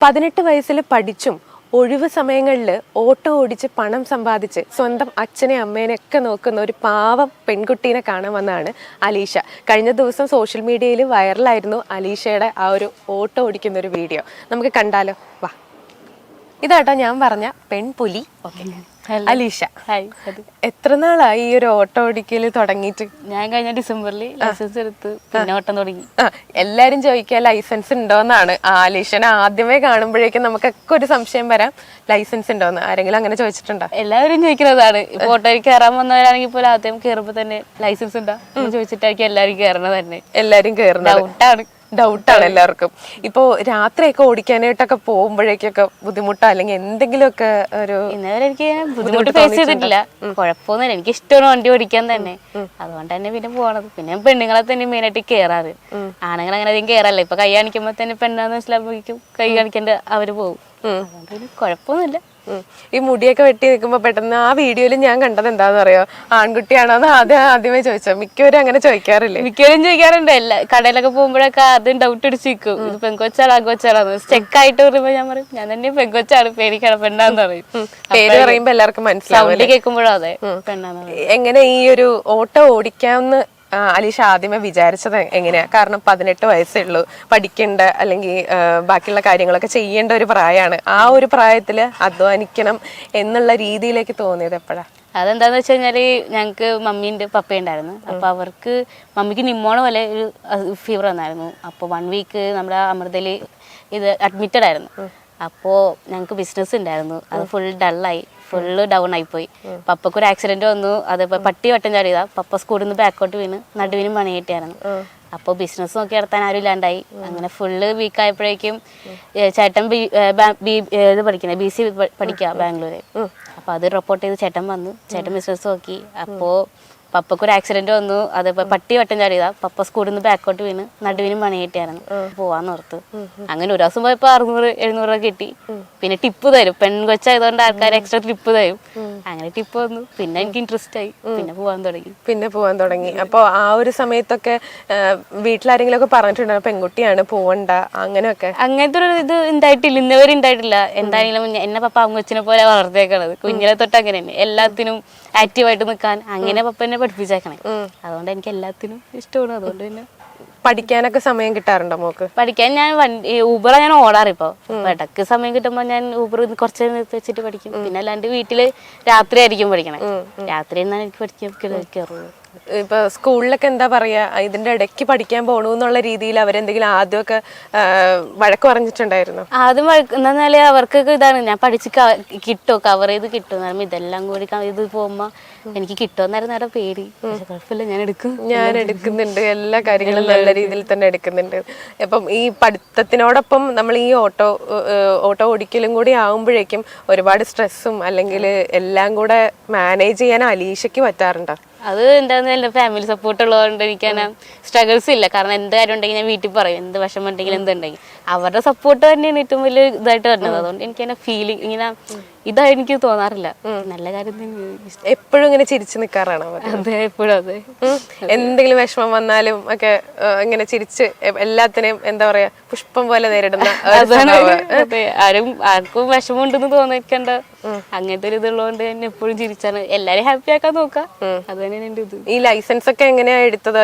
പതിനെട്ട് വയസ്സിൽ പഠിച്ചും ഒഴിവ് സമയങ്ങളിൽ ഓട്ടോ ഓടിച്ച് പണം സമ്പാദിച്ച് സ്വന്തം അച്ഛനെ അമ്മേനെ ഒക്കെ നോക്കുന്ന ഒരു പാവം പെൺകുട്ടീനെ കാണാൻ വന്നതാണ് അലീഷ. കഴിഞ്ഞ ദിവസം സോഷ്യൽ മീഡിയയിൽ വൈറലായിരുന്നു അലീഷയുടെ ആ ഒരു ഓട്ടോ ഓടിക്കുന്ന ഒരു വീഡിയോ. നമുക്ക് കണ്ടാലോ? വാ. ഇതാട്ടോ ഞാൻ പറഞ്ഞ പെൺപുലി. ഓക്കെ. അലീഷ. എത്ര നാളായി ഈ ഒരു ഓട്ടോ ഓടിക്കൽ തുടങ്ങിയിട്ട്? ഞാൻ കഴിഞ്ഞ ഡിസംബറിൽ ലൈസൻസ് എടുത്ത് പിന്നെ ഓട്ടം തുടങ്ങി. എല്ലാരും ചോദിക്കുക ലൈസൻസ് ഉണ്ടോന്നാണ്. അലീഷനെ ആദ്യമേ കാണുമ്പോഴേക്കും നമുക്കൊക്കെ ഒരു സംശയം വരാം. ലൈസൻസ് ഉണ്ടോന്ന്. ആരെങ്കിലും അങ്ങനെ ചോദിച്ചിട്ടുണ്ടോ? എല്ലാവരും ചോദിക്കുന്നതാണ്. ഇപ്പൊ ഓട്ടോയിൽ കയറാൻ വന്നവരാണെങ്കിൽ പോലും ആദ്യം കയറുമ്പോ തന്നെ ലൈസൻസ് ഉണ്ടോ എന്ന് ചോദിച്ചിട്ടായിരിക്കും എല്ലാവരും കയറണത് തന്നെ. എല്ലാരും കയറുന്നത് ഡൗട്ടാണ് ഡൗട്ടാണ് എല്ലാവർക്കും. ഇപ്പോ രാത്രിയൊക്കെ ഓടിക്കാനായിട്ടൊക്കെ പോകുമ്പോഴേക്കൊക്കെ ബുദ്ധിമുട്ടാ അല്ലെങ്കിൽ എന്തെങ്കിലുമൊക്കെ ഒരു ഇന്നേവരെ എനിക്ക് ബുദ്ധിമുട്ട് ഫേസ് ചെയ്തിട്ടില്ല. കുഴപ്പമൊന്നുമില്ല. എനിക്ക് ഇഷ്ടമാണ് വണ്ടി ഓടിക്കാൻ തന്നെ. അതുകൊണ്ട് തന്നെ പിന്നെ പോണത്. പിന്നെ പെണ്ണുങ്ങളെ തന്നെ മെയിൻ ആയിട്ട് കയറാറ് ആണുങ്ങൾ അങ്ങനെ അധികം കയറല്ല ഇപ്പൊ കൈ കാണിക്കുമ്പോ തന്നെ പെണ്ണാന്ന് മനസ്സിലാകുമ്പോഴേക്കും കൈ കാണിക്കേണ്ട അവർ പോകും കുഴപ്പമൊന്നുമില്ല. ഈ മുടിയൊക്കെ വെട്ടി നിൽക്കുമ്പോൾ പെട്ടെന്ന് ആ വീഡിയോയിൽ ഞാൻ കണ്ടത് എന്താന്ന് അറിയോ? ആൺകുട്ടിയാണോ എന്ന് ആദ്യം ആദ്യമേ ചോദിച്ചോ മിക്കവരും അങ്ങനെ ചോദിക്കാറില്ലേ? മിക്കവരും ചോദിക്കാറുണ്ട്. എല്ലാ കടയിലൊക്കെ പോകുമ്പോഴൊക്കെ ആദ്യം ഡൗട്ട് അടിച്ച് നിൽക്കും ഇത് പെങ്കൊച്ചാളോ സ്റ്റെക്ക് ആയിട്ട് പറയുമ്പോ ഞാൻ പറയും ഞാൻ തന്നെ പെങ്കൊച്ചാണ്. പേര് പെണ്ണാന്ന് പറയും. പേര് പറയുമ്പോ എല്ലാവർക്കും മനസ്സിലാവും കേൾക്കുമ്പോഴും അതെ പെണ്ണാന്ന് എങ്ങനെ ഈ ഒരു ഓട്ടോ ഓടിക്കാമെന്ന് അലീഷ ആദ്യമേ വിചാരിച്ചത് എങ്ങനെയാ? കാരണം പതിനെട്ട് വയസ്സേ ഉള്ളൂ. പഠിക്കേണ്ട അല്ലെങ്കിൽ ബാക്കിയുള്ള കാര്യങ്ങളൊക്കെ ചെയ്യേണ്ട ഒരു പ്രായമാണ്. ആ ഒരു പ്രായത്തിൽ അധ്വാനിക്കണം എന്നുള്ള രീതിയിലേക്ക് തോന്നിയത് എപ്പോഴാണ് അതെന്താന്ന് വെച്ച് കഴിഞ്ഞാൽ ഞങ്ങക്ക് മമ്മീന്റെ പപ്പ ഉണ്ടായിരുന്നു. അപ്പൊ അവർക്ക് മമ്മിക്ക് നിമ്മോണ പോലെ ഒരു ഫീവർ വന്നായിരുന്നു. അപ്പൊ വൺ വീക്ക് നമ്മുടെ അമൃതയിൽ ഇത് അഡ്മിറ്റഡ് ആയിരുന്നു. അപ്പോ ഞങ്ങക്ക് ബിസിനസ് ഉണ്ടായിരുന്നു. അത് ഫുൾ ഡള്ളായി ഫുള്ള് ഡൗൺ ആയിപ്പോയി. പപ്പക്ക് ഒരു ആക്സിഡന്റ് വന്നു. അത് പട്ടി വട്ടം ചാടിയതാ. പപ്പ സ്കൂളിൽ നിന്ന് ബാക്കോട്ട് വീണ്. നടുവിനും പണി കിട്ടിയായിരുന്നു. അപ്പോൾ ബിസിനസ് നോക്കി നടത്താൻ ആരും ഇല്ലാണ്ടായി. അങ്ങനെ ഫുള്ള് വീക്ക് ആയപ്പോഴേക്കും ഏ, ചേട്ടൻ ബി ഇത് പഠിക്കുന്നത് ബി സി പഠിക്കുക ബാംഗ്ലൂര്. അപ്പൊ അത് റിപ്പോർട്ട് ചെയ്ത് ചേട്ടൻ വന്നു. ചേട്ടൻ ബിസിനസ് നോക്കി. അപ്പോ പപ്പക്ക് ഒരു ആക്സിഡന്റ് വന്നു. അത് പട്ടി വട്ടം ചാടിയതാ പപ്പ സ്കൂളിൽ നിന്ന് ബാക്കോട്ട് വീണ്. നടുവിനും പണി കിട്ടിയായിരുന്നു. പോവാന്ന് ഓർത്ത് അങ്ങനെ ഒരു ദിവസം പോയപ്പോ അറുന്നൂറ് എഴുന്നൂറ് കിട്ടി. പിന്നെ ടിപ്പ് തരും. പെൺകൊച്ചായതുകൊണ്ട് ആൾക്കാർ എക്സ്ട്രാ ടിപ്പ് തരും. അങ്ങനെ ടിപ്പ് വന്നു. പിന്നെ എനിക്ക് ഇൻട്രസ്റ്റ് ആയി. പിന്നെ പോവാൻ തുടങ്ങി. പിന്നെ പോകാൻ തുടങ്ങി. അപ്പോൾ ആ ഒരു സമയത്തൊക്കെ വീട്ടിലാരെങ്കിലും ഒക്കെ പറഞ്ഞിട്ടുണ്ടോ? പെൺകുട്ടിയാണ് പോവണ്ട അങ്ങനെയൊക്കെ? അങ്ങനത്തെ ഒരു ഇത് ഉണ്ടായിട്ടില്ല. ഇന്നവരെ ഉണ്ടായിട്ടില്ല. എന്തായാലും എന്നെ പപ്പ അമ്മച്ചിനെ പോലെ വളർത്തേക്കണത് കുഞ്ഞിലെ തൊട്ട് അങ്ങനെ തന്നെ എല്ലാത്തിനും ആക്റ്റീവായിട്ട് നിൽക്കാൻ. അങ്ങനെ പപ്പ എന്നെ പഠിപ്പിച്ചേക്കണേ. അതുകൊണ്ട് എനിക്ക് എല്ലാത്തിനും ഇഷ്ടമാണ്. അതുകൊണ്ട് പിന്നെ പഠിക്കാനൊക്കെ സമയം കിട്ടാറുണ്ടോ മോക്ക്? പഠിക്കാൻ ഞാൻ വണ്ടി ഊബർ ഞാൻ ഓടാറിപ്പോ ഇടയ്ക്ക് സമയം കിട്ടുമ്പോ ഞാൻ ഊബർ കുറച്ച് വെച്ചിട്ട് പഠിക്കും. പിന്നെ അല്ലാണ്ട് വീട്ടിൽ രാത്രി ആയിരിക്കും പഠിക്കണേ. രാത്രി എന്നാണ് എനിക്ക് പഠിക്കാൻ കയറുള്ളൂ ഇപ്പൊ സ്കൂളിലൊക്കെ എന്താ പറയാ ഇതിന്റെ ഇടയ്ക്ക് പഠിക്കാൻ എന്നുള്ള രീതിയിൽ അവരെന്തെങ്കിലും ആദ്യമൊക്കെ വഴക്ക് പറഞ്ഞിട്ടുണ്ടായിരുന്നു? ആദ്യം വഴക്ക് എന്താന്നാൽ അവർക്കൊക്കെ ഇതാണ് ഞാൻ പഠിച്ച് കിട്ടോ കവർ ചെയ്ത് കിട്ടും ഇതെല്ലാം കൂടി ഇത് പോകുമ്പോ എനിക്ക് കിട്ടുമെന്നായിരുന്നു നേരെ പേടി. കുഴപ്പമില്ല ഞാൻ എടുക്കും. ഞാൻ എടുക്കുന്നുണ്ട് എല്ലാ കാര്യങ്ങളും നല്ല രീതിയിൽ തന്നെ എടുക്കുന്നുണ്ട്. അപ്പം ഈ പഠിത്തത്തിനോടൊപ്പം നമ്മൾ ഈ ഓട്ടോ ഓട്ടോ ഓടിക്കലും കൂടി ആവുമ്പോഴേക്കും ഒരുപാട് സ്ട്രെസ്സും അല്ലെങ്കിൽ എല്ലാം കൂടെ മാനേജ് ചെയ്യാൻ അലീഷയ്ക്ക് പറ്റാറുണ്ടോ? അത് എന്താന്ന് എന്റെ ഫാമിലി സപ്പോർട്ട് ഉള്ളതുകൊണ്ട് എനിക്ക് അങ്ങനെ സ്ട്രഗിൾസ് ഇല്ല. കാരണം എന്ത് കാര്യം ഉണ്ടെങ്കിൽ ഞാൻ വീട്ടിൽ പറയും. എന്ത് വിഷമം ഉണ്ടെങ്കിലും എന്തുണ്ടെങ്കിൽ. അവരുടെ സപ്പോർട്ട് തന്നെയാണ് ഏറ്റവും വലിയ ഇതായിട്ട് വരുന്നത്. അതുകൊണ്ട് എനിക്ക് അങ്ങനെ ഫീലിംഗ് ഇങ്ങനെ ഇതായി എനിക്ക് തോന്നാറില്ല നല്ല കാര്യം എപ്പോഴും ഇങ്ങനെ ചിരിച്ചു നിൽക്കാറാണ് അതെ എപ്പോഴും അതെ. എന്തെങ്കിലും വിഷമം വന്നാലും ഒക്കെ ഇങ്ങനെ ചിരിച്ച് എല്ലാത്തിനെയും എന്താ പറയാ പുഷ്പം പോലെ നേരിടുന്ന ആരും ആർക്കും വിഷമം ഉണ്ടെന്ന് തോന്നിക്കണ്ട അങ്ങനത്തെ ഒരു ഇതുള്ളതുകൊണ്ട് തന്നെ എപ്പോഴും ചിരിച്ചാണ്. എല്ലാരും ഹാപ്പി ആക്കാൻ നോക്കാം. അത് തന്നെയാണ് എന്റെ ഇത്. ഈ ലൈസൻസ് ഒക്കെ എങ്ങനെയാ എടുത്തത്?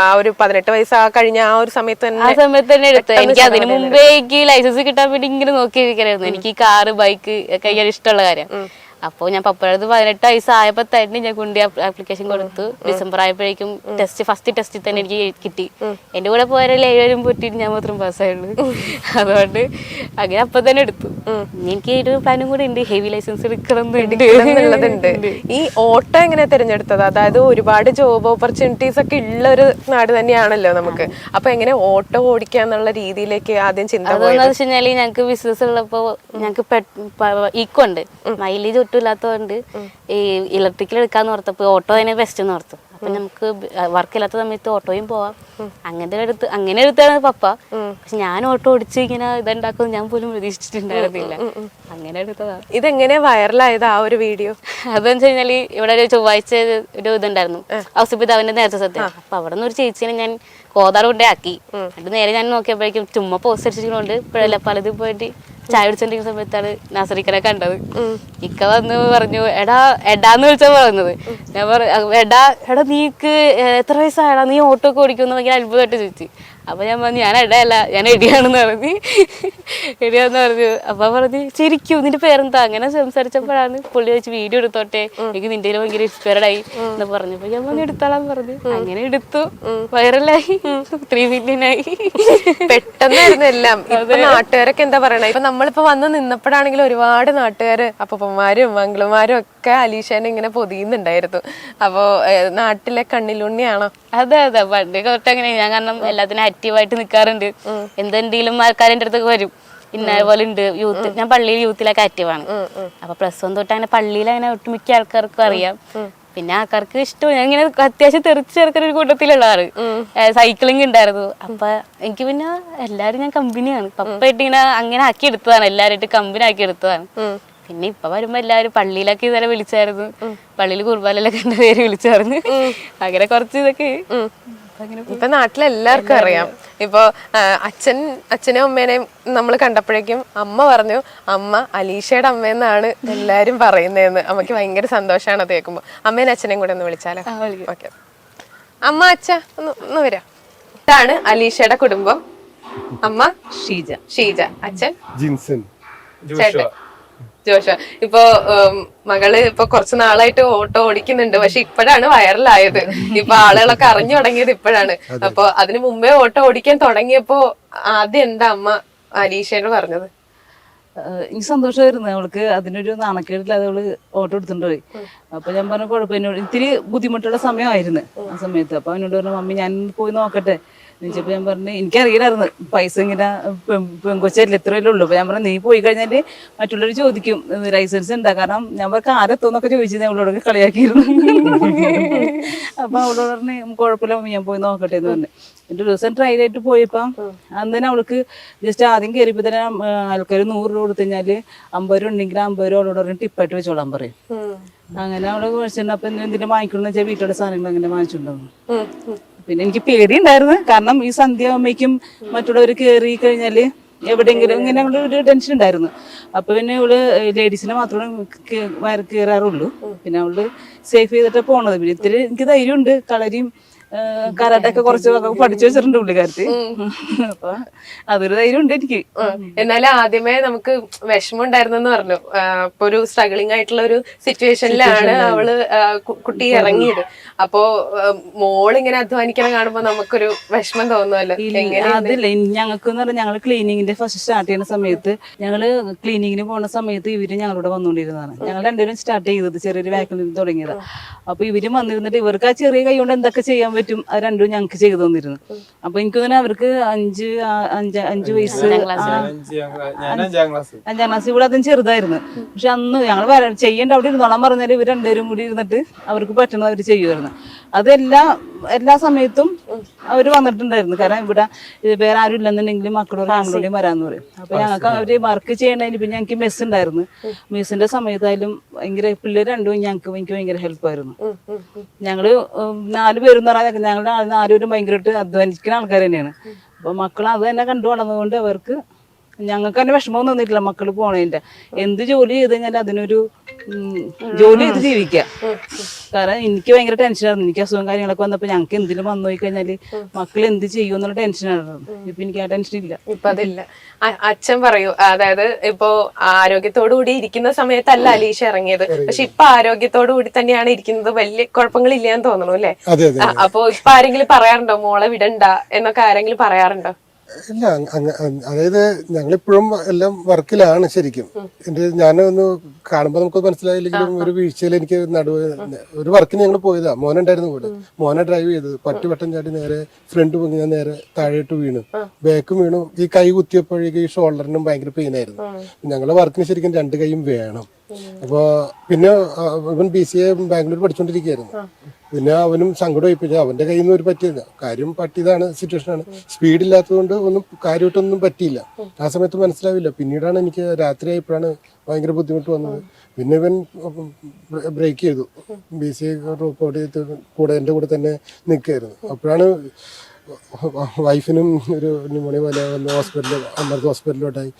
ആ ഒരു പതിനെട്ട് വയസ്സ് ആ കഴിഞ്ഞ ആ ഒരു സമയത്ത് തന്നെ ആ സമയത്ത് തന്നെ എടുത്തത്. എനിക്ക് അതിന് മുമ്പേ എനിക്ക് ലൈസൻസ് കിട്ടാൻ വേണ്ടി ഇങ്ങനെ നോക്കിയിരിക്കലായിരുന്നു. എനിക്ക് കാറ് ബൈക്ക് ഒക്കെ ഇഷ്ടമുള്ള കാര്യം. അപ്പോൾ ഞാൻ പപ്പഴത്ത് പതിനെട്ട് വയസ്സായപ്പോ തന്നെ ഞാൻ കുണ്ടി ആപ്ലിക്കേഷൻ കൊടുത്തു. ഡിസംബർ ആയപ്പോഴേക്കും ടെസ്റ്റ് ഫസ്റ്റ് ടെസ്റ്റിൽ തന്നെ എനിക്ക് കിട്ടി. എന്റെ കൂടെ പോയാലും ഏഴുവരും പൊട്ടിയിട്ട് ഞാൻ മാത്രം പാസ്സായുള്ളൂ അതുകൊണ്ട് അങ്ങനെ അപ്പൊ തന്നെ എടുത്തു. എനിക്ക് ഒരു പ്ലാനും കൂടെ ഉണ്ട്. ഹെവി ലൈസൻസ് എടുക്കണം എന്നുള്ളതുണ്ട് ഈ ഓട്ടോ എങ്ങനെ തിരഞ്ഞെടുത്തത്? അതായത് ഒരുപാട് ജോബ് ഓപ്പർച്യൂണിറ്റീസ് ഒക്കെ ഉള്ള ഒരു നാട് തന്നെയാണല്ലോ നമുക്ക്. അപ്പൊ എങ്ങനെ ഓട്ടോ ഓടിക്കാന്നുള്ള രീതിയിലേക്ക് ആദ്യം ചിന്ത അതെന്ന് വെച്ച് ഞങ്ങക്ക് ബിസിനസ് ഉള്ളപ്പോ ഞങ്ങൾക്ക് ഈക്കോ ഉണ്ട്. മൈലേജ് ഇല്ലാത്തതുകൊണ്ട് ഈ ഇലക്ട്രിക്കൽ എടുക്കാന്ന് ഓർത്തപ്പോൾ ഓട്ടോ തന്നെ ബെസ്റ്റ് എന്ന് ഓർത്തു. അപ്പൊ നമുക്ക് വർക്ക് ഇല്ലാത്ത സമയത്ത് ഓട്ടോയും പോവാം. അങ്ങനത്തെ എടുത്ത് അങ്ങനെ എടുത്താണ് പപ്പ. പക്ഷെ ഞാൻ ഓട്ടോ ഓടിച്ച് ഇങ്ങനെ ഇതുണ്ടാക്കും ഞാൻ പോലും പ്രതീക്ഷിച്ചിട്ടുണ്ടായിരുന്നില്ല. അങ്ങനെ എടുത്തതാണ് ഇതെങ്ങനെ വൈറലായത് ആ ഒരു വീഡിയോ അതെന്ന് വെച്ച് കഴിഞ്ഞാൽ ഇവിടെ ഒരു ചൊവ്വാഴ്ച ഒരു ഇതുണ്ടായിരുന്നു. ഔസപിതാവിന്റെ നേരത്തെ സത്യം അപ്പൊ അവിടെ നിന്ന് ഒരു ചേച്ചിനെ ഞാൻ കോതാർ കൊണ്ടേ ആക്കി. എന്നിട്ട് നേരെ ഞാൻ നോക്കിയപ്പോഴേക്കും ചുമ്മാ പോസ്റ്റ് അടിച്ചിട്ടുണ്ട് ഇപ്പോഴല്ല പലതും പോയിട്ട് ചായ കുടിച്ചോണ്ടിരിക്കുന്ന സമയത്താണ് നാസറിക്കനെ കണ്ടത്. ഇക്ക വന്ന് പറഞ്ഞു എടാ എടാന്ന് വിളിച്ചാ പറയുന്നത് ഞാൻ പറ എടാ എടാ നീക്ക് എത്ര വയസ്സായടാ? നീ ഓട്ടോ ഒക്കെ ഓടിക്കുന്നു ഭയങ്കര അത്ഭുതമായിട്ട് ചോദിച്ചു. അപ്പൊ ഞാൻ പറഞ്ഞു ഞാൻ ഇടയല്ല ഞാൻ എടിയാണെന്ന് പറഞ്ഞു എടിയാന്ന് പറഞ്ഞു. അപ്പൊ പറഞ്ഞു ശരിക്കും നിന്റെ പേരെന്താ? അങ്ങനെ സംസാരിച്ചപ്പോഴാണ് പുള്ളി വെച്ച് വീഡിയോ എടുത്തോട്ടെ. എനിക്ക് നിന്റെ ഭയങ്കര ഇൻസ്പയർഡ് ആയി എന്ന് പറഞ്ഞപ്പോ ഞാൻ പറഞ്ഞു എടുത്താളാന്ന് പറഞ്ഞു. അങ്ങനെ എടുത്തു. വൈറലായി. ത്രീ മില്യൺ ആയി. പെട്ടെന്നായിരുന്നു എല്ലാം. ഇപ്പൊ നാട്ടുകാരൊക്കെ എന്താ പറയണേ? ഇപ്പൊ നമ്മളിപ്പോ വന്ന് നിന്നപ്പോഴാണെങ്കിൽ ഒരുപാട് നാട്ടുകാര് അപ്പന്മാരും മംഗളമാരും ഒക്കെ അലീഷേനെ ഇങ്ങനെ പൊതിയുന്നുണ്ടായിരുന്നു. അപ്പോ നാട്ടിലെ കണ്ണിലുണ്ണിയാണോ? അതെ അതെ. പണ്ട് തൊട്ട് അങ്ങനെ. ഞാൻ കാരണം എല്ലാത്തിനും ആക്റ്റീവായിട്ട് നിൽക്കാറുണ്ട് എന്തെങ്കിലും ആൾക്കാരെന്റെ അടുത്തൊക്കെ വരും. ഇന്നേപോലെ ഉണ്ട്. യൂത്ത് ഞാൻ പള്ളിയിൽ യൂത്തിലൊക്കെ ആക്റ്റീവാണ് അപ്പൊ പ്ലസ് വൺ തൊട്ട് അങ്ങനെ പള്ളിയിൽ അങ്ങനെ ഒട്ടുമിക്ക ആൾക്കാർക്കും അറിയാം. പിന്നെ ആൾക്കാർക്ക് ഇഷ്ടം. ഞാൻ ഇങ്ങനെ അത്യാവശ്യം തെറിച്ച് ചേർക്കുന്ന ഒരു കൂട്ടത്തിലുള്ള ആൾ. സൈക്ലിംഗ് ഉണ്ടായിരുന്നു. അപ്പൊ എനിക്ക് പിന്നെ എല്ലാരും ഞാൻ കമ്പനിയാണ് പപ്പായിട്ട് ഇങ്ങനെ അങ്ങനെ ആക്കി എടുത്തതാണ് എല്ലാരായിട്ട് കമ്പനി ആക്കി എടുത്തതാണ് പിന്നെ ഇപ്പൊ വരുമ്പോ എല്ലാരും പള്ളിയിലൊക്കെ ഇതുവരെ വിളിച്ചായിരുന്നു. പള്ളിയിൽ കുർബാനയിലൊക്കെ എന്റെ പേര് വിളിച്ചായിരുന്നു. അങ്ങനെ കുറച്ച് ഇതൊക്കെ. ഇപ്പൊ നാട്ടിലെല്ലാവർക്കും അറിയാം. ഇപ്പൊ അച്ഛൻ അച്ഛനെയും അമ്മേനെയും നമ്മൾ കണ്ടപ്പോഴേക്കും അമ്മ പറഞ്ഞു അമ്മ അലീഷയുടെ അമ്മയെന്നാണ് എല്ലാരും പറയുന്നതെന്ന് അമ്മയ്ക്ക് ഭയങ്കര സന്തോഷമാണ് അത് കേൾക്കുമ്പോ. അമ്മേനെ അച്ഛനെയും കൂടെ ഒന്ന് വിളിച്ചാലോ? ഓക്കെ. അമ്മ അച്ഛ ഒന്ന് ഒന്ന് വരാം. ഇതാണ് അലീഷയുടെ കുടുംബം. അമ്മ ഷീജ. ഷീജ അച്ഛൻ. ജിൻസൺ. ചേട്ടൻ. ജോഷ ഇപ്പൊ മകൾ ഇപ്പൊ കുറച്ച് നാളായിട്ട് ഓട്ടോ ഓടിക്കുന്നുണ്ട്. പക്ഷെ ഇപ്പോഴാണ് വൈറലായത്. ഇപ്പൊ ആളുകളൊക്കെ അറിഞ്ഞു തുടങ്ങിയത് ഇപ്പോഴാണ്. അപ്പൊ അതിനു മുമ്പേ ഓട്ടോ ഓടിക്കാൻ തുടങ്ങിയപ്പോ ആദ്യം എന്താ അമ്മ അലീഷയോട് പറഞ്ഞത്? എനിക്ക് സന്തോഷമായിരുന്നു. അവൾക്ക് അതിനൊരു നാണക്കേടില്ലാതെ അവൾ ഓട്ടോ എടുത്തിട്ട് പോയി. അപ്പൊ ഞാൻ പറഞ്ഞു കുഴപ്പം എന്നോട് ഇത്തിരി ബുദ്ധിമുട്ടുള്ള സമയമായിരുന്നു ആ സമയത്ത്. അപ്പൊ അവനോട് പറഞ്ഞു മമ്മി ഞാൻ പോയി നോക്കട്ടെ. ചോദിച്ചപ്പോ ഞാൻ പറഞ്ഞു എനിക്കറിയില്ലായിരുന്നു. പൈസ ഇങ്ങനെ പെങ്കൊച്ചല്ല എത്രയല്ലേ ഇത്രയല്ലേ ഉള്ളൂ. അപ്പൊ ഞാൻ പറഞ്ഞു നീ പോയി കഴിഞ്ഞാൽ മറ്റുള്ളവർ ചോദിക്കും ലൈസൻസ് ഉണ്ടാ കാരണം ഞാൻ പറഞ്ഞു ആരെത്തോന്നൊക്കെ ചോദിച്ചത് അവളോടൊക്കെ കളിയാക്കിയിരുന്നു. അപ്പൊ അവളോട് പറഞ്ഞു കുഴപ്പമില്ല ഞാൻ പോയി നോക്കട്ടെ എന്ന് പറഞ്ഞു. എന്നിട്ട് ഒരു ദിവസം ട്രയൽ ആയിട്ട് പോയപ്പം അന്ന് തന്നെ അവൾക്ക് ജസ്റ്റ് ആദ്യം കയറിയപ്പോൾ തന്നെ ആൾക്കാർ നൂറ് രൂപ കൊടുത്തു കഴിഞ്ഞാൽ അമ്പത് രൂപ ഉണ്ടെങ്കിൽ അമ്പത് രൂപ അവളോട് പറഞ്ഞ് ടിപ്പായിട്ട് വെച്ചോളാൻ പറയും. അങ്ങനെ അവളെ കുറച്ചിട്ടുണ്ട് അപ്പൊ എന്തിനും വാങ്ങിക്കണം വെച്ചാൽ വീട്ടിലെ സാധനങ്ങൾ അങ്ങനെ വാങ്ങിച്ചിട്ടുണ്ടാവും. പിന്നെ എനിക്ക് പേടിയുണ്ടായിരുന്നു. കാരണം ഈ സന്ധ്യ അമ്മയ്ക്കും മറ്റുള്ളവർ കയറി കഴിഞ്ഞാൽ എവിടെയെങ്കിലും ഇങ്ങനെ ഒരു ടെൻഷൻ ഉണ്ടായിരുന്നു. അപ്പൊ പിന്നെ ഇവൾ ലേഡീസിനെ മാത്രമേ കയറാറുള്ളൂ പിന്നെ അവൾ സേഫ് ചെയ്തിട്ട് പോണത്. പിന്നെ ഇത്തിരി എനിക്ക് ധൈര്യമുണ്ട്. കളരിയും കരാട്ടൊക്കെ കുറച്ച് പഠിച്ചു വെച്ചിട്ടുണ്ട് പുള്ളിക്കാരത്തി. അപ്പൊ അതൊരു ധൈര്യം ഉണ്ട് എനിക്ക് എന്നാലും ആദ്യമേ നമുക്ക് വിഷമം ഉണ്ടായിരുന്നെന്ന് പറഞ്ഞു ഇപ്പൊ ഒരു സ്ട്രഗിളിംഗ് ആയിട്ടുള്ള ഒരു സിറ്റുവേഷനിലാണ് അവൾ കുട്ടി ഇറങ്ങിയത്. അപ്പോ മോൾ ഇങ്ങനെ അധ്വാനിക്കണ കാണുമ്പോ നമുക്കൊരു വിഷമം തോന്നുമല്ലോ അതില്ല. ഞങ്ങൾക്ക് എന്ന് പറഞ്ഞാൽ ഞങ്ങൾ ക്ലീനിങ്ങിന്റെ ഫസ്റ്റ് സ്റ്റാർട്ട് ചെയ്യുന്ന സമയത്ത് ഞങ്ങൾ ക്ലീനിങ്ങിന് പോണ സമയത്ത് ഇവർ ഞങ്ങളോട് വന്നുകൊണ്ടിരുന്നതാണ് ഞങ്ങൾ രണ്ടുപേരും സ്റ്റാർട്ട് ചെയ്തത് ചെറിയൊരു വാക്കിൽ നിന്ന് തുടങ്ങിയത്. അപ്പൊ ഇവരും വന്നിരുന്നിട്ട് ഇവർക്ക് ആ ചെറിയ കൈ കൊണ്ട് എന്തൊക്കെ ചെയ്യാൻ പറ്റും. അത് രണ്ടും ഞങ്ങൾക്ക് ചെയ്തു തന്നിരുന്നു. അപ്പൊ എനിക്ക് തോന്നുന്നു അവർക്ക് അഞ്ച് അഞ്ച് അഞ്ച് വയസ്സ് അഞ്ചാം ക്ലാസ്. ഇവിടെ അതും ചെറുതായിരുന്നു. പക്ഷെ അന്ന് ഞങ്ങൾ ചെയ്യേണ്ട അവിടെ ഇരുന്നോളാം പറഞ്ഞാൽ ഇവർ രണ്ടുപേരും കൂടി ഇരുന്നിട്ട് അവർക്ക് പറ്റണത് അവർ ചെയ്യുമായിരുന്നു. അതെല്ലാ എല്ലാ സമയത്തും അവർ വന്നിട്ടുണ്ടായിരുന്നു. കാരണം ഇവിടെ വേറെ ആരും ഇല്ലെന്നുണ്ടെങ്കിലും മക്കളോട് ഫാമിലിയോടെയും വരാന്ന് പറയും. അപ്പൊ ഞങ്ങൾക്ക് അവർ വർക്ക് ചെയ്യണതിന് പിന്നെ ഞങ്ങൾക്ക് മെസ്സ് ഉണ്ടായിരുന്നു. മെസ്സിന്റെ സമയത്തായാലും ഭയങ്കര പിള്ളേർ രണ്ടും ഞങ്ങൾക്ക് എനിക്ക് ഭയങ്കര ഹെൽപ്പായിരുന്നു ഞങ്ങൾ നാലു പേരും പറയാൻ ഞങ്ങളുടെ നാലുപേരും ഭയങ്കരമായിട്ട് അധ്വാനിക്കുന്ന ആൾക്കാർ തന്നെയാണ്. അപ്പൊ മക്കൾ അത് തന്നെ കണ്ടു വളർന്നതുകൊണ്ട് അവർക്ക് ഞങ്ങൾക്ക് തന്നെ വിഷമം തന്നിട്ടില്ല മക്കൾ പോണതിന്റെ എന്ത് ജോലി ചെയ്ത് കഴിഞ്ഞാൽ അതിനൊരു ജോലി ചെയ്ത് ജീവിക്കാം. കാരണം എനിക്ക് ഭയങ്കര ടെൻഷനായിരുന്നു എനിക്ക് അസുഖം കാര്യങ്ങളൊക്കെ വന്നപ്പോ ഞങ്ങൾക്ക് എന്തിനും വന്നു പോയി കഴിഞ്ഞാൽ മക്കൾ എന്ത് ചെയ്യും എന്നുള്ള ടെൻഷനായിരുന്നു ഇപ്പൊ എനിക്ക് ആ ടെൻഷൻ ഇല്ല. ഇപ്പൊ അതില്ല. അച്ഛൻ പറയൂ അതായത് ഇപ്പോ ആരോഗ്യത്തോടു കൂടി ഇരിക്കുന്ന സമയത്തല്ല അലീഷ ഇറങ്ങിയത്. പക്ഷെ ഇപ്പൊ ആരോഗ്യത്തോടു കൂടി തന്നെയാണ് ഇരിക്കുന്നത്. വലിയ കുഴപ്പങ്ങളില്ലാന്ന് തോന്നുന്നു അല്ലേ? അതെ അതെ. അ- അപ്പൊ ഇപ്പൊ ആരെങ്കിലും പറയാറുണ്ടോ? മോളെ വിടണ്ട എന്നൊക്കെ ആരെങ്കിലും പറയാറുണ്ടോ? ഇല്ല അതായത് ഞങ്ങളിപ്പോഴും എല്ലാം വർക്കിലാണ് ശരിക്കും. എന്റെ ഞാനൊന്ന് കാണുമ്പോൾ നമുക്ക് മനസ്സിലായില്ലെങ്കിലും ഒരു വീഴ്ചയിൽ എനിക്ക് നടുവ് ഒരു വർക്കിന് ഞങ്ങൾ പോയതാ. മോനുണ്ടായിരുന്നു കൂടെ. മോനെ ഡ്രൈവ് ചെയ്തത് പട്ടി വട്ടം ചാടി നേരെ ഫ്രണ്ട് പൊങ്ങി ഞാൻ നേരെ താഴോട്ട് വീണു. ബാക്കും വീണു. ഈ കൈ കുത്തിയപ്പോഴേക്കും ഈ ഷോൾഡറിനും ഭയങ്കര പെയിൻ ആയിരുന്നു. ഞങ്ങളുടെ വർക്കിന് ശരിക്കും രണ്ട് കൈയും വേണം. അപ്പോൾ പിന്നെ അവൻ ബി സി എ ബാംഗ്ലൂർ പഠിച്ചുകൊണ്ടിരിക്കുകയായിരുന്നു പിന്നെ അവനും സങ്കടമായി പിന്നെ അവന്റെ കയ്യിൽ നിന്ന് ഒരു പറ്റിയില്ല കാര്യം പറ്റിയതാണ് സിറ്റുവേഷനാണ് സ്പീഡ് ഇല്ലാത്തതുകൊണ്ട് ഒന്നും കാര്യമായിട്ടൊന്നും പറ്റിയില്ല ആ സമയത്ത് മനസ്സിലാവില്ല പിന്നീടാണ് എനിക്ക് രാത്രി ആയപ്പോഴാണ് ഭയങ്കര ബുദ്ധിമുട്ട് വന്നത് പിന്നെ ഇവൻ ബ്രേക്ക് ചെയ്തു B C A drop out ചെയ്ത് കൂടെ എന്റെ കൂടെ തന്നെ നിൽക്കുകയായിരുന്നു അപ്പോഴാണ് വൈഫിനും ഒരു ന്യൂമോണിയ പോലെ വന്ന് ഹോസ്പിറ്റലിൽ അമൃത് ഹോസ്പിറ്റലിലോട്ടായി